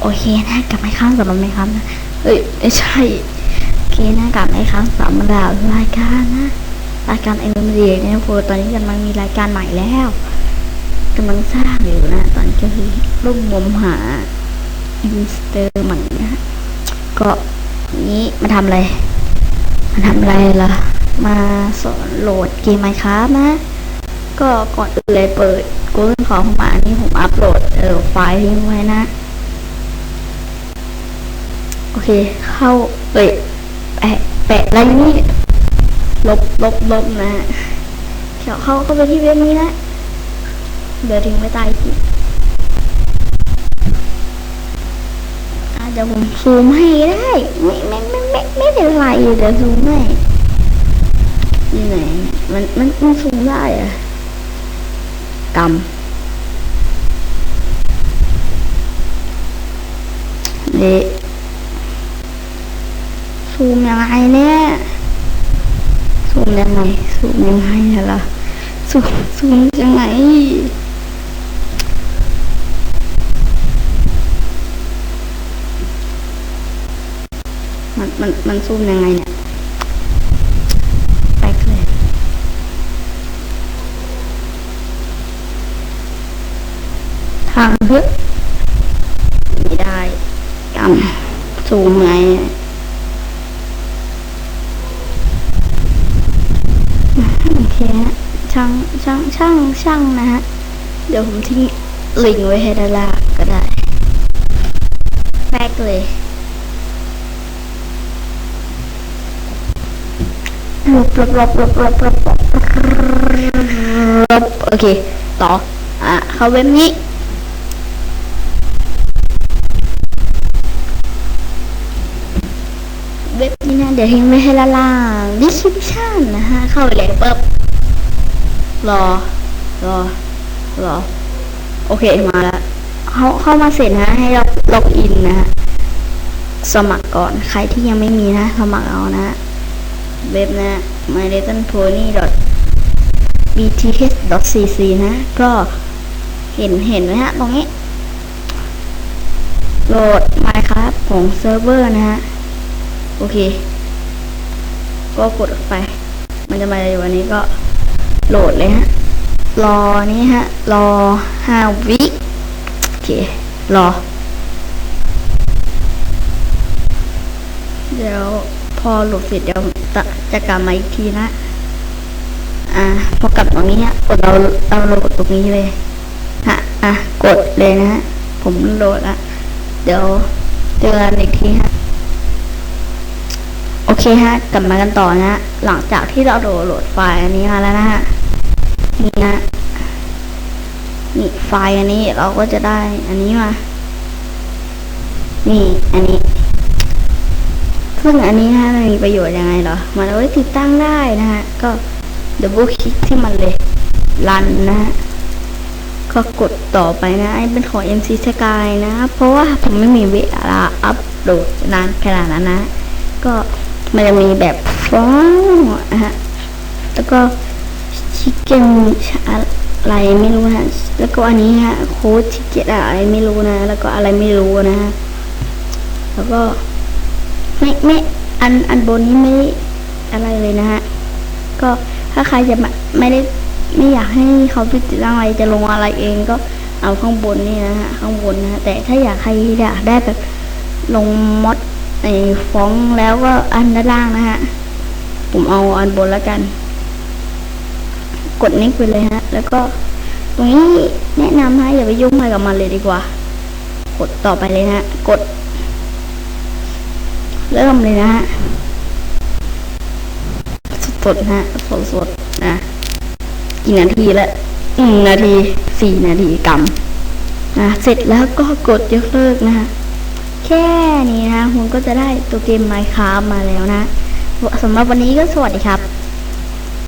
โอเคนะกลับมาอีกครั้งสำหรับไม่ครับนะเอ้ยไม่ใช่ โอเคนะกลับมาครั้งสำหรับรายการนะรายการเอ็มดีเนี่ยโฟตอนนี้กำลังมีรายการใหม่แล้วกำลังสร้างอยู่นะ ตอนนี้ก็คือรูปมมหาอินสเตอร์ใหม่นะฮะก็นี้มาทำอะไรมาทำอะไรล่ะ มาสอนโหลดเกมไมค์ครับนะ ก็ก่อนอื่นเลยเปิด Google ของผมาอันนี้ผมอัปโหลดเออไฟล์ทิ้งไว้นะ โอเค เข้า เอ้ยแปะแปะอะไรนี่ลบลบลบนะเดี๋ยวเข้าเข้าไปที่เว็บนี้นะ เดี๋ยวทิ้งไว้ใต้คลิปอะเดี๋ยวผมซูมให้ได้ ไม่ไม่ไม่ไม่ไม่เป็นไรเดี๋ยวซูมให้ยังไงมันมันมันซูมได้อะกำเดะซูมยังไงเนี่ย ซูมยังไงซูมยังไงล่ะซูมซูมยังไงมันมันมันซูมยังไงเนี่ยแป๊กเลยทางเพื่อไม่ได้กำซูมไง ช่างช่างช่างช่างนะฮะ เดี๋ยวผมทิ้งลิงไว้ให้ดานลาก็ได้แป๊กเลยรบรบรบรบรบรบรบโอเค ต่อ อะ เข้าเว็บนี้เว็บนี้นะเดี๋ยวทิ้งไว้ให้ล่างดิสคริปชั่นนะฮะ เข้าไปเลยปุ๊บ รอ รอ รอ โอเคมาแล้วเข้าเข้ามาเสร็จนะ ให้ล็อกล็อกอินนะฮะสมัครก่อน ใครที่ยังไม่มีนะ สมัครเอานะ เว็บนะ my little pony bth.cc นะ ก็เห็นเห็นไหมฮะ ตรงนี้ โหลด Minecraft ของเซิร์ฟเวอร์นะฮะ โอเค ก็กดไป มันจะมาอยู่วันนี้ก็ โหลดเลยฮะ รอนี้ฮะ รอห้าวิโอเค รอ เดี๋ยวพอโหลดเสร็จเดี๋ยวจะจะกลับมาอีกทีนะ อ่า พอกลับตรงนี้ฮะ กดเราเราโหลดตรงนี้เลย ฮะ อะ กดเลยนะฮะ ผมโหลดละ เดี๋ยวเจอกันอีกทีฮะโอเคฮะ กลับมากันต่อนะฮะหลังจากที่เราโหลดไฟล์อันนี้มาแล้วนะฮะ นี่นะ นี่ไฟล์อันนี้เราก็จะได้ อันนี้มา นี่อันนี้ ซึ่งอันนี้นะมันมีประโยชน์ยังไงเหรอ มันเอาไว้ติดตั้งได้นะฮะ ก็ดับเบิลคลิกที่มันเลยรันนะฮะก็กดต่อไปนะไอ้เป็นของ MC Sky นะ เพราะว่าผมไม่มีเวลาอัพโหลดนานขนาดนั้นนะ ก็มันจะมีแบบฟ้องนะฮะ แล้วก็ ชิคเก้นอะไรไม่รู้นะ แล้วก็อันนี้ฮะโค้ดชิคเก้นอะไรไม่รู้นะ แล้วก็อะไรไม่รู้นะฮะ แล้วก็ไม่ไม่อันอันบนนี้ไม่อะไรเลยนะฮะ ก็ถ้าใครจะไม่ได้ไม่อยากให้เขาไปติดตั้งอะไรจะลงอะไรเองก็เอาข้างบนนี่นะฮะข้างบนนะ แต่ถ้าอยากใครอยากได้แบบลงมอดในฟองแล้วก็อันด้านล่างนะฮะ ผมเอาอันบนแล้วกัน กดนิกไปเลยฮะ แล้วก็ตรงนี้แนะนำฮะอย่าไปยุ่งอะไรกับมันเลยดีกว่า กดต่อไปเลยนะฮะกด เริ่มเลยนะฮะสดๆนะฮะสดๆนะกี่นาทีละหนึ่งนาทีสี่นาทีกำนะเสร็จแล้วก็กดยกเลิกนะฮะแค่นี้นะคุณก็จะได้ตัวเกม Minecraft มาแล้วนะสำหรับวันนี้ก็สวัสดีครับ